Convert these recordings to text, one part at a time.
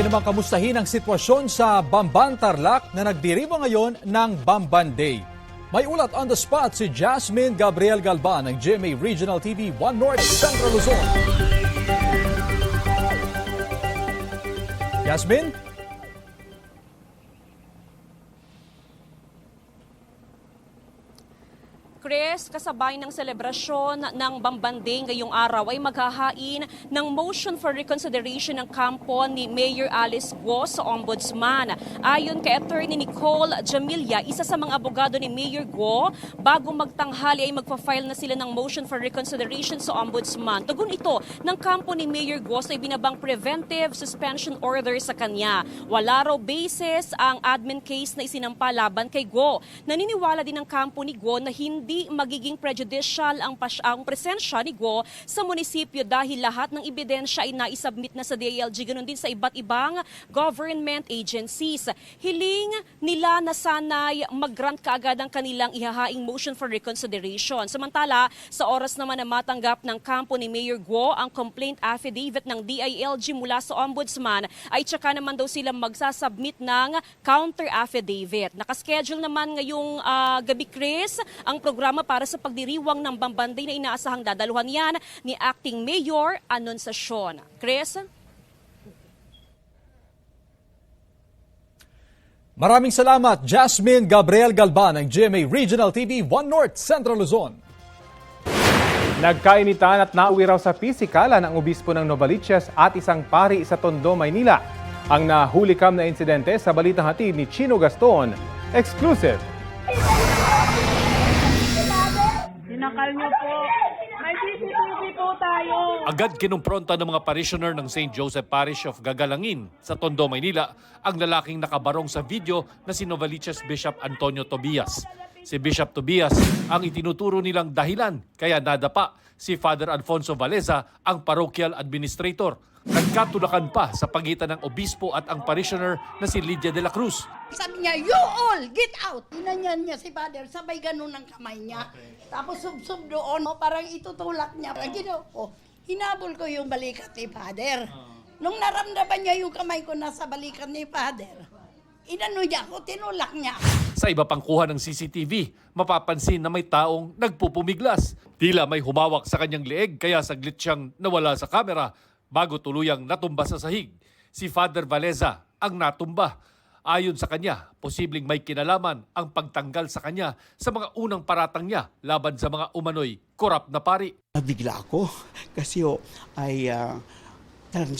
natin namang kamustahin ang sitwasyon sa Bamban Tarlac na nagdiribo ngayon ng Bamban Day. May ulat on the spot si Jasmine Gabriel Galban ng GMA Regional TV 1 North Central Luzon. Jasmine? Chris, kasabay ng selebrasyon ng Bambanding ngayong araw ay maghahain ng motion for reconsideration ng kampo ni Mayor Alice Guo sa Ombudsman. Ayon kay Attorney Nicole Jamilia, isa sa mga abogado ni Mayor Guo, bago magtanghali ay magpa-file na sila ng motion for reconsideration sa Ombudsman. Tugon ito ng kampo ni Mayor Guo sa ibinabang preventive suspension order sa kanya. Wala raw basis ang admin case na isinampa laban kay Guo. Naniniwala din ng kampo ni Guo na hindi magiging prejudicial ang, ang presensya ni Guo sa munisipyo dahil lahat ng ebidensya ay naisubmit na sa DILG, ganun din sa iba't ibang government agencies. Hiling nila na sanay mag-grant kaagad ang kanilang ihahaing motion for reconsideration. Samantala, sa oras naman na matanggap ng kampo ni Mayor Guo ang complaint affidavit ng DILG mula sa Ombudsman, ay tsaka naman daw sila magsasubmit ng counter affidavit. Nakaschedule naman ngayong ah, gabi, Chris, ang programa para sa pagdiriwang ng Bambanday na inaasahang dadaluhan yan ni Acting Mayor Anunciacion. Chris? Maraming salamat Jasmine Gabriel Galban ng GMA Regional TV 1 North Central Luzon. Nagkainitan at nauwi raw sa pisikalan ang obispo ng Novaliches at isang pari sa Tondo, Maynila. Ang nahulikam na insidente sa balitang hatid ni Chino Gaston. Exclusive. Niyo po. May CCTV po tayo. Agad kinumpronta ng mga parishioner ng St. Joseph Parish of Gagalangin sa Tondo, Maynila ang lalaking nakabarong sa video na si Novaliches Bishop Antonio Tobias. Si Bishop Tobias ang itinuturo nilang dahilan kaya nadapa si Father Alfonso Valeza, ang parochial administrator. Nagkatulakan pa sa pagitan ng obispo at ang parishioner na si Lydia de la Cruz. Sabi niya, you all, get out. Inanyan niya si father, sabay ganun ang kamay niya. Tapos sub-sub doon, oh, parang itutulak niya. Parang gino, oh, hinabol ko yung balikat ni father. Nung naramdaman niya yung kamay ko nasa balikat ni father, inano niya ako, tinulak niya ako. Sa iba pang kuha ng CCTV, mapapansin na may taong nagpupumiglas. Tila may humawak sa kanyang leeg kaya saglit siyang nawala sa kamera bago tuluyang natumba sa sahig. Si Father Valeza ang natumba. Ayon sa kanya, posibleng may kinalaman ang pagtanggal sa kanya sa mga unang paratang niya laban sa mga umano'y korap na pari. Nabigla ako kasi oh, ay ah, talagang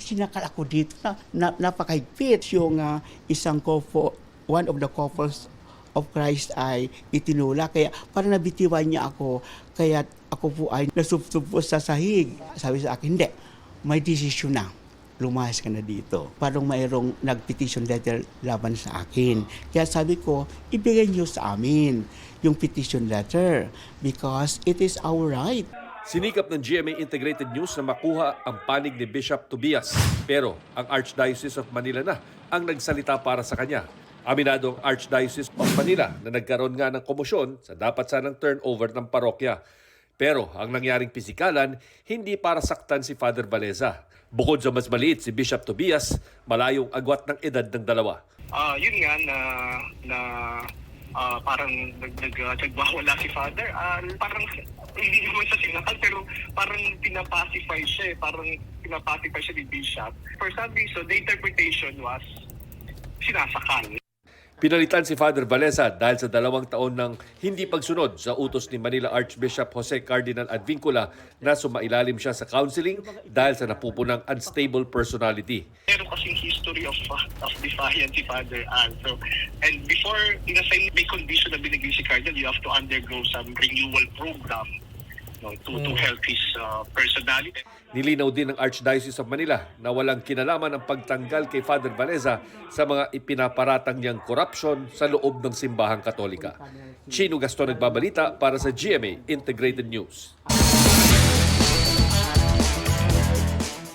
sinakal ako dito na, na napakahigpit yung ah, isang couple, one of the couples of Christ ay itinula. Kaya parang nabitiwan niya ako. Kaya ako po ay nasubsob po sa sahig. Sabi sa akin, hindi, may desisyon na. Lumayas ka na dito. Parang mayroong nag-petition letter laban sa akin. Kaya sabi ko, ibigay niyo sa amin yung petition letter because it is our right. Sinikap ng GMA Integrated News na makuha ang panig ni Bishop Tobias. Pero ang Archdiocese of Manila na ang nagsalita para sa kanya. Aminado ang Archdiocese of Manila na nagkaroon nga ng komosyon sa dapat sanang turnover ng parokya. Pero ang nangyaring pisikalan, hindi para saktan si Father Valeza. Bukod sa mas maliit si Bishop Tobias, malayong agwat ng edad ng dalawa. Ah, yun nga na na ah, parang nag nag uh, nagwawala si father. Ah, parang hindi naman siya sinakal pero parang pinapacify siya eh. Parang pinapacify siya ni Bishop. For some reason, the interpretation was sinasakal. Pinalitan si Father Valesa dahil sa dalawang taon ng hindi pagsunod sa utos ni Manila Archbishop Jose Cardinal Advincula na sumailalim siya sa counseling dahil sa napupunang unstable personality. Meron kasing history of uh, of defiance si Father Al. So, and before in-assign may condition na binigay si Cardinal, you have to undergo some renewal program no, to, to help his uh, personality. Nilinaw din ng Archdiocese of Manila na walang kinalaman ang pagtanggal kay Father Valeza sa mga ipinaparatang niyang korupsyon sa loob ng simbahang katolika. Chino Gaston nagbabalita para sa GMA Integrated News.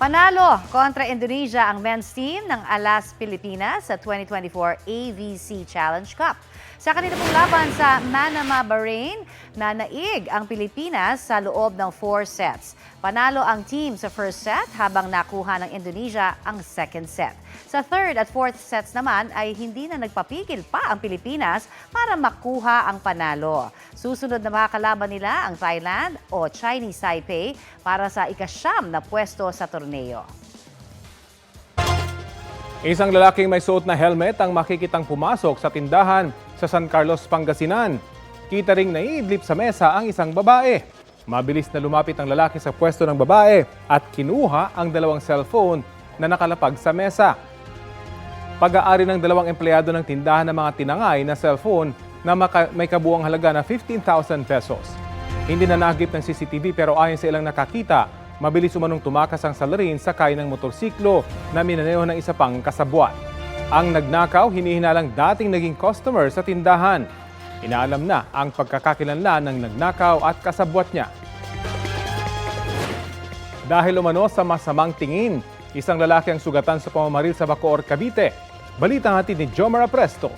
Panalo kontra Indonesia ang men's team ng Alas Pilipinas sa 2024 AVC Challenge Cup. Sa kanila pong laban sa Manama, Bahrain, nanaig ang Pilipinas sa loob ng four sets. Panalo ang team sa first set habang nakuha ng Indonesia ang second set. Sa third at fourth sets naman ay hindi na nagpapigil pa ang Pilipinas para makuha ang panalo. Susunod na makakalaban nila ang Thailand o Chinese Taipei para sa ikasyam na pwesto sa torneo. Isang lalaking may suot na helmet ang makikitang pumasok sa tindahan sa San Carlos, Pangasinan. Kita ring naiidlip sa mesa ang isang babae. Mabilis na lumapit ang lalaki sa pwesto ng babae at kinuha ang dalawang cellphone na nakalapag sa mesa. Pag-aari ng dalawang empleyado ng tindahan ng mga tinangay na cellphone na may kabuang halaga na 15,000 pesos. Hindi na nagip ng CCTV pero ayon sa ilang nakakita, mabilis umanong tumakas ang salarin sakay ng motorsiklo na minaneho ng isa pang kasabwat. Ang nagnakaw, hinihinalang dating naging customer sa tindahan. Inaalam na ang pagkakakilanlan ng nagnakaw at kasabwat niya. Dahil umano sa masamang tingin, isang lalaki ang sugatan sa pamamaril sa Bacoor, Cavite. Balita hatid ni Jomar Presto.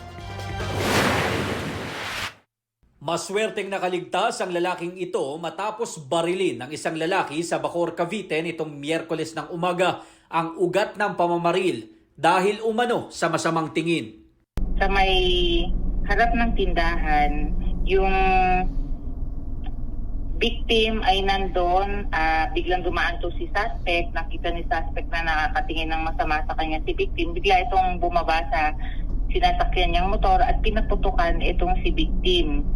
Maswerteng nakaligtas ang lalaking ito matapos barilin ng isang lalaki sa Bacor, Cavite nitong Miyerkules ng umaga ang ugat ng pamamaril dahil umano sa masamang tingin. sa may harap ng tindahan, yung victim ay nandun, ah, biglang dumaan to si suspect, nakita ni suspect na nakakatingin ng masama sa kanya si victim, bigla itong bumaba sa sinasakyan niyang motor at pinaputukan itong si victim.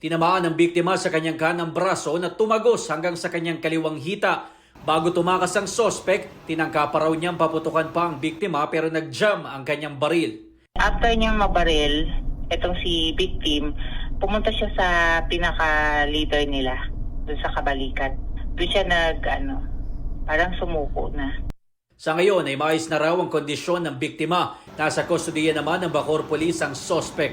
Tinamaan ng biktima sa kanyang kanang braso na tumagos hanggang sa kanyang kaliwang hita. Bago tumakas ang sospek, tinangka pa raw niyang paputukan pa ang biktima pero nag-jam ang kanyang baril. After niyang mabaril, itong si victim, pumunta siya sa pinaka-leader nila, dun sa kabalikat. Doon siya nag, ano, parang sumuko na. Sa ngayon ay maayos na raw ang kondisyon ng biktima. Nasa kustodiya naman ng Bacor Police ang sospek.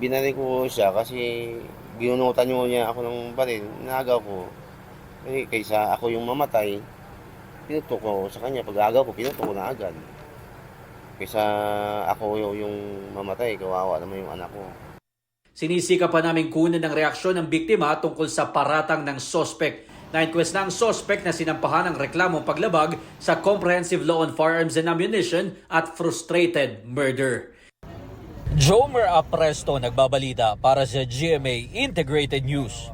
binalik ko siya kasi ginunutan niyo niya ako ng baril, nagaw ko. Eh, kaysa ako yung mamatay, pinuto ko sa kanya. Pag agaw ko, pinuto ko na agad. Kaysa ako yung mamatay, kawawa naman yung anak ko. Sinisika pa namin kunan ng reaksyon ng biktima tungkol sa paratang ng sospek. Na-inquest na ang sospek na sinampahan ng reklamong paglabag sa Comprehensive Law on Firearms and Ammunition at frustrated murder. Jomer Apresto nagbabalita para sa GMA Integrated News.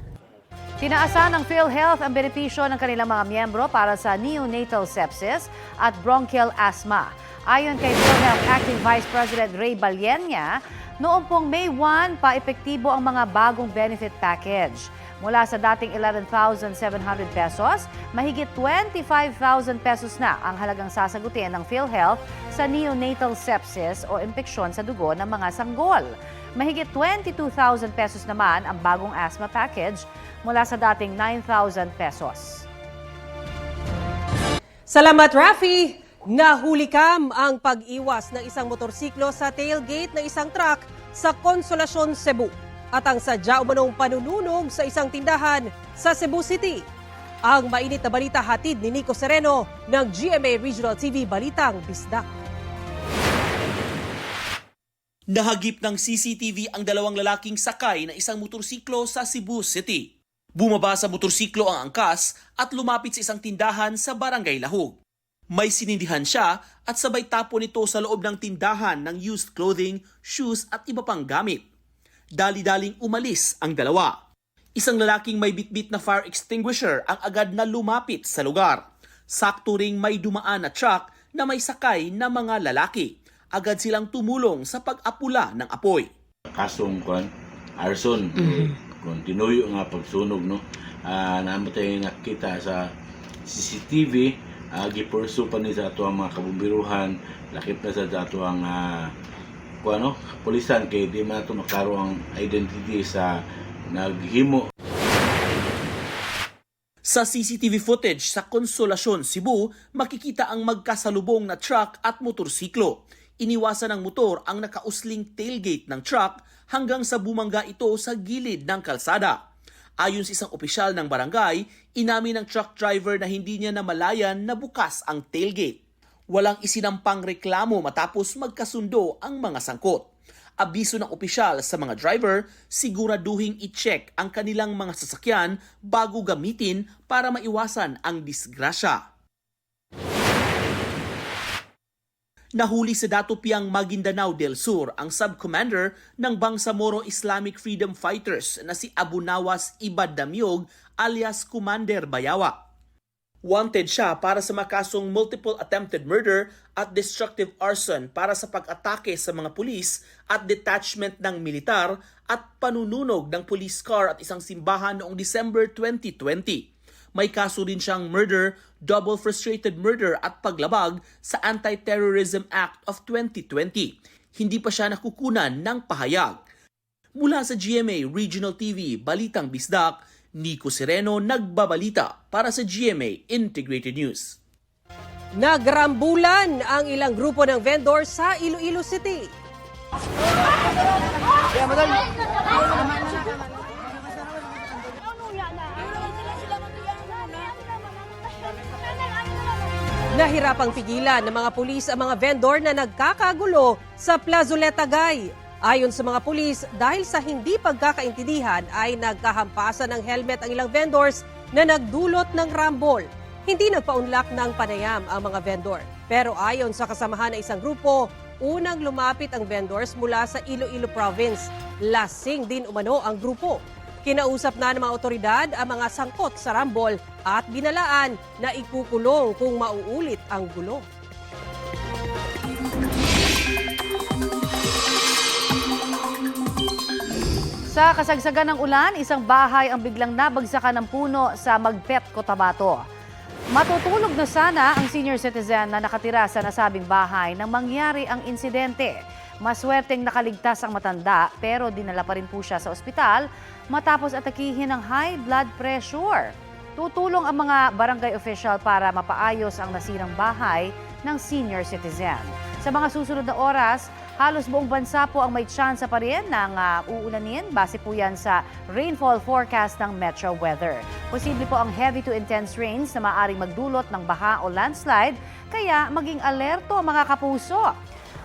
Tinaasan ng PhilHealth ang benepisyo ng kanilang mga miyembro para sa neonatal sepsis at bronchial asthma. Ayon kay PhilHealth Acting Vice President Ray Balyenya, noong pong May 1 pa epektibo ang mga bagong benefit package. Mula sa dating 11,700 pesos, mahigit 25,000 pesos na ang halagang sasagutin ng PhilHealth sa neonatal sepsis o impeksyon sa dugo ng mga sanggol. Mahigit 22,000 pesos naman ang bagong asthma package mula sa dating 9,000 pesos. Salamat, Rafi! Nahulikam ang pag-iwas ng isang motorsiklo sa tailgate ng isang truck sa Consolacion, Cebu at ang sadya umanong panununog sa isang tindahan sa Cebu City. Ang mainit na balita hatid ni Nico Sereno ng GMA Regional TV Balitang Bisdak. Nahagip ng CCTV ang dalawang lalaking sakay na isang motorsiklo sa Cebu City. Bumaba sa motorsiklo ang angkas at lumapit sa isang tindahan sa Barangay Lahog. May sinindihan siya at sabay tapo nito sa loob ng tindahan ng used clothing, shoes at iba pang gamit. Dali-daling umalis ang dalawa. Isang lalaking may bitbit na fire extinguisher ang agad na lumapit sa lugar. Sakto ring may dumaan na truck na may sakay na mga lalaki. Agad silang tumulong sa pag-apula ng apoy. kasong kwan arson kung tinuyo nga pagsunog no uh, namatay nakita sa CCTV uh, gipursu pa ni sa ato ang mga kabumbiruhan lakip na sa ato ang uh, kung ano pulisan kay di man ito makaro ang identity sa naghimo Sa CCTV footage sa Consolacion, Cebu, makikita ang magkasalubong na truck at motorsiklo. Iniwasan ng motor ang nakausling tailgate ng truck hanggang sa bumangga ito sa gilid ng kalsada. Ayon sa isang opisyal ng barangay, inamin ng truck driver na hindi niya namalayan na bukas ang tailgate. Walang isinampang reklamo matapos magkasundo ang mga sangkot. Abiso ng opisyal sa mga driver, siguraduhing i-check ang kanilang mga sasakyan bago gamitin para maiwasan ang disgrasya. Nahuli sa Datupiang Maguindanao del Sur ang subcommander ng Bangsamoro Islamic Freedom Fighters na si Abu Nawas Ibad Damiog alias Commander Bayawa. Wanted siya para sa makasong multiple attempted murder at destructive arson para sa pag-atake sa mga pulis at detachment ng militar at panununog ng police car at isang simbahan noong December 2020. May kaso rin siyang murder, double frustrated murder at paglabag sa Anti-Terrorism Act of 2020. Hindi pa siya nakukunan ng pahayag. Mula sa GMA Regional TV, Balitang Bisdak, Nico Sereno nagbabalita para sa GMA Integrated News. Nagrambulan ang ilang grupo ng vendor sa Iloilo City. Nahirapang pigilan ng mga pulis ang mga vendor na nagkakagulo sa Plazoleta Gay. Ayon sa mga pulis, dahil sa hindi pagkakaintindihan ay nagkahampasan ng helmet ang ilang vendors na nagdulot ng rambol. Hindi nagpaunlak ng panayam ang mga vendor. Pero ayon sa kasamahan ng isang grupo, unang lumapit ang vendors mula sa Iloilo Province. Lasing din umano ang grupo. Kinausap na ng mga otoridad ang mga sangkot sa rambol at binalaan na ikukulong kung mauulit ang gulo. Sa kasagsagan ng ulan, isang bahay ang biglang nabagsakan ng puno sa Magpet, Cotabato. Matutulog na sana ang senior citizen na nakatira sa nasabing bahay nang mangyari ang insidente. Maswerteng nakaligtas ang matanda pero dinala pa rin po siya sa ospital matapos atakihin ng high blood pressure. Tutulong ang mga barangay official para mapaayos ang nasirang bahay ng senior citizen. Sa mga susunod na oras, halos buong bansa po ang may tsansa pa rin ng uh, uulanin. Base po yan sa rainfall forecast ng Metro Weather. Posible po ang heavy to intense rains na maaring magdulot ng baha o landslide, kaya maging alerto mga kapuso.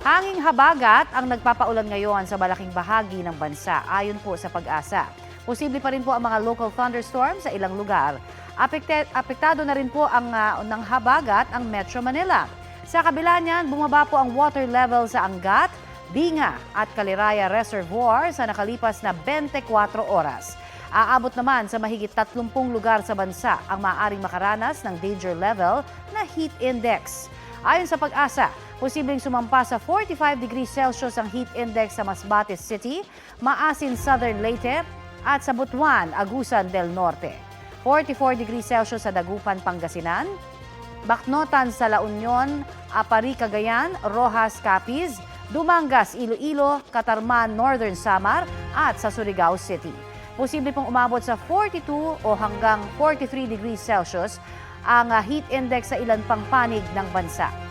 Hanging habagat ang nagpapaulan ngayon sa malaking bahagi ng bansa ayon po sa pag-asa. Posible pa rin po ang mga local thunderstorms sa ilang lugar. Apekte, apektado na rin po ang uh, ng habagat ang Metro Manila. Sa kabila niyan, bumaba po ang water level sa Angat, Binga at Kaliraya Reservoir sa nakalipas na 24 oras. Aabot naman sa mahigit 30 lugar sa bansa ang maaaring makaranas ng danger level na heat index. Ayon sa pag-asa, posibleng sumampa sa 45 degrees Celsius ang heat index sa Masbate City, Maasin Southern Leyte at sa Butuan, Agusan del Norte. 44 degrees Celsius sa Dagupan, Pangasinan, Baknotan sa La Union, Apari, Cagayan, Rojas, Capiz, Dumangas, Iloilo, Katarman, Northern Samar at sa Surigao City. Posible pong umabot sa 42 o hanggang 43 degrees Celsius ang ah, heat index sa ilan pang panig ng bansa.